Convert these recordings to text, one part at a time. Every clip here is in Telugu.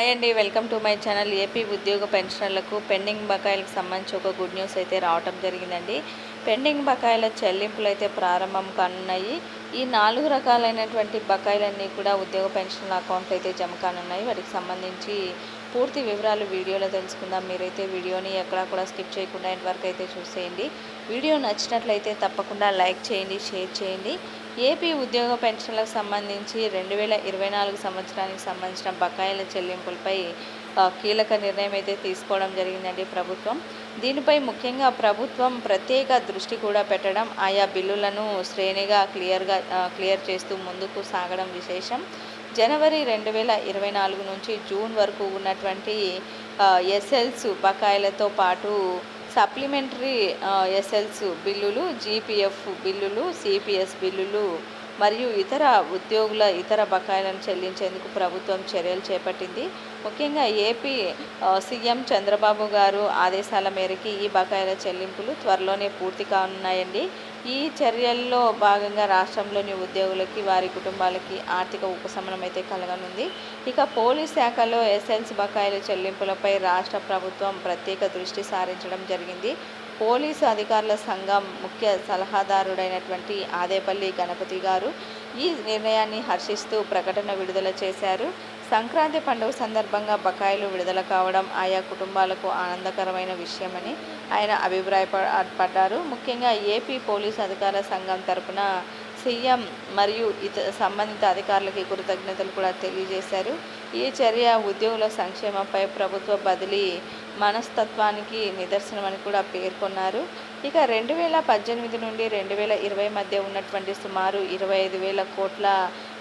హాయ్ అండి welcome to my channel AP ఉద్యోగ పెన్షనర్లకు. పెండింగ్ బకాయిలకు సంబంధించి ఒక గుడ్ న్యూస్ అయితే రావటం జరిగిందండి. పెండింగ్ బకాయిల చెల్లింపులు అయితే ప్రారంభం కానున్నాయి. ఈ నాలుగు రకాలైనటువంటి బకాయిలన్నీ కూడా ఉద్యోగ పెన్షన్ల అకౌంట్లు అయితే జమ కానున్నాయి. వాటికి సంబంధించి పూర్తి వివరాలు వీడియోలో తెలుసుకుందాం. మీరైతే వీడియోని ఎక్కడా కూడా స్కిప్ చేయకుండా ఇంతవరకు అయితే చూసేయండి. వీడియో నచ్చినట్లయితే తప్పకుండా లైక్ చేయండి షేర్ చేయండి. ఏపీ ఉద్యోగ పెన్షన్లకు సంబంధించి రెండు వేల ఇరవై నాలుగు సంవత్సరానికి సంబంధించిన బకాయిల చెల్లింపులపై కీలక నిర్ణయం అయితే తీసుకోవడం జరిగిందండి ప్రభుత్వం. దీనిపై ముఖ్యంగా ప్రభుత్వం ప్రత్యేక దృష్టి కూడా పెట్టడం ఆయా బిల్లులను శ్రేణిగా క్లియర్గా క్లియర్ చేస్తూ ముందుకు సాగడం విశేషం. జనవరి రెండు వేల ఇరవై నాలుగు నుంచి జూన్ వరకు ఉన్నటువంటి ఎస్ఎల్స్ బకాయిలతో పాటు సప్లిమెంటరీ ఎస్ఎల్స్ బిల్లులు జీపీఎఫ్ బిల్లులు సిపిఎస్ బిల్లులు మరియు ఇతర ఉద్యోగుల ఇతర బకాయిలను చెల్లించేందుకు ప్రభుత్వం చర్యలు చేపట్టింది. ముఖ్యంగా ఏపీ సీఎం చంద్రబాబు గారు ఆదేశాల మేరకు ఈ బకాయిల చెల్లింపులు త్వరలోనే పూర్తి కానున్నాయండి. ఈ చర్యల్లో భాగంగా రాష్ట్రంలోని ఉద్యోగులకి వారి కుటుంబాలకి ఆర్థిక ఉపశమనం అయితే కలగనుంది. ఇక పోలీస్ శాఖలో ఎస్ఎల్స్ బకాయిల చెల్లింపులపై రాష్ట్ర ప్రభుత్వం ప్రత్యేక దృష్టి సారించడం జరిగింది. పోలీసు అధికారుల సంఘం ముఖ్య సలహాదారుడైనటువంటి ఆదేపల్లి గణపతి గారు ఈ నిర్ణయాన్ని హర్షిస్తూ ప్రకటన విడుదల చేశారు. సంక్రాంతి పండుగ సందర్భంగా బకాయిలు విడుదల కావడం ఆయా కుటుంబాలకు ఆనందకరమైన విషయమని ఆయన అభిప్రాయపడ్డారు. ముఖ్యంగా ఏపీ పోలీసు అధికారుల సంఘం తరపున సీఎం మరియు ఇతర సంబంధిత అధికారులకి కృతజ్ఞతలు కూడా తెలియజేశారు. ఈ చర్య ఉద్యోగుల సంక్షేమంపై ప్రభుత్వ బదిలీ మనస్తత్వానికి నిదర్శనం అని కూడా పేర్కొన్నారు. ఇక రెండు వేల పద్దెనిమిది నుండి రెండు వేల ఇరవై మధ్య ఉన్నటువంటి సుమారు ఇరవై ఐదు వేల కోట్ల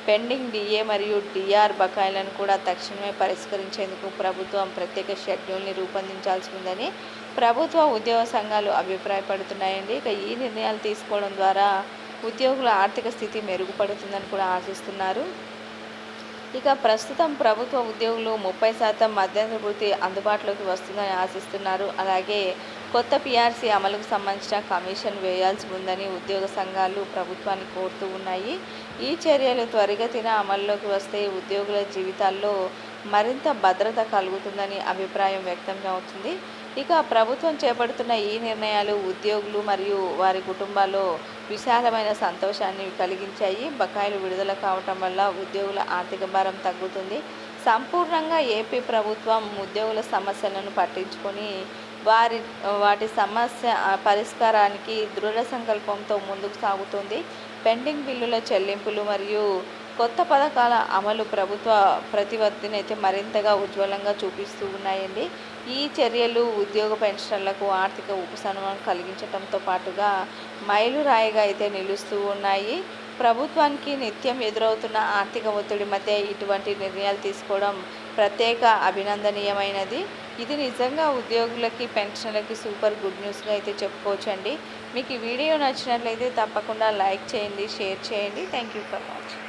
పెండింగ్ డిఏ మరియు డిఆర్ బకాయిలను కూడా తక్షణమే పరిష్కరించేందుకు ప్రభుత్వం ప్రత్యేక షెడ్యూల్ని రూపొందించాల్సి ఉందని ప్రభుత్వ ఉద్యోగ సంఘాలు అభిప్రాయపడుతున్నాయండి. ఇక ఈ నిర్ణయాలు తీసుకోవడం ద్వారా ఉద్యోగుల ఆర్థిక స్థితి మెరుగుపడుతుందని కూడా ఆశిస్తున్నారు. ఇక ప్రస్తుతం ప్రభుత్వ ఉద్యోగులు ముప్పై శాతం మధ్యాహ్న వృత్తి అందుబాటులోకి వస్తుందని ఆశిస్తున్నారు. అలాగే కొత్త పిఆర్సీ అమలుకు సంబంధించిన కమిషన్ వేయాల్సి ఉందని ఉద్యోగ సంఘాలు ప్రభుత్వాన్ని కోరుతూ ఉన్నాయి. ఈ చర్యలు త్వరగతిన అమల్లోకి వస్తే ఉద్యోగుల జీవితాల్లో మరింత భద్రత కలుగుతుందని అభిప్రాయం వ్యక్తం అవుతుంది. ఇక ప్రభుత్వం చేపడుతున్న ఈ నిర్ణయాలు ఉద్యోగులు మరియు వారి కుటుంబాల్లో విశాలమైన సంతోషాన్ని కలిగించాయి. బకాయిలు విడుదల కావటం వల్ల ఉద్యోగుల ఆర్థిక భారం తగ్గుతుంది. సంపూర్ణంగా ఏపీ ప్రభుత్వం ఉద్యోగుల సమస్యలను పట్టించుకొని వారి వాటి సమస్య పరిష్కారానికి దృఢ సంకల్పంతో ముందుకు సాగుతుంది. పెండింగ్ బిల్లుల చెల్లింపులు మరియు కొత్త పథకాల అమలు ప్రభుత్వ ప్రతిపత్తిని అయితే మరింతగా ఉజ్వలంగా చూపిస్తూ ఉన్నాయండి. ఈ చర్యలు ఉద్యోగ పెన్షన్లకు ఆర్థిక ఉపశమనం కలిగించడంతో పాటుగా మైలురాయిగా అయితే నిలుస్తూ ఉన్నాయి. ప్రభుత్వానికి నిత్యం ఎదురవుతున్న ఆర్థిక ఒత్తిడి మధ్య ఇటువంటి నిర్ణయాలు తీసుకోవడం ప్రత్యేక అభినందనీయమైనది. ఇది నిజంగా ఉద్యోగులకి పెన్షన్లకి సూపర్ గుడ్ న్యూస్గా అయితే చెప్పుకోవచ్చండి. మీకు ఈ వీడియో నచ్చినట్లయితే తప్పకుండా లైక్ చేయండి షేర్ చేయండి. Thank you for watching.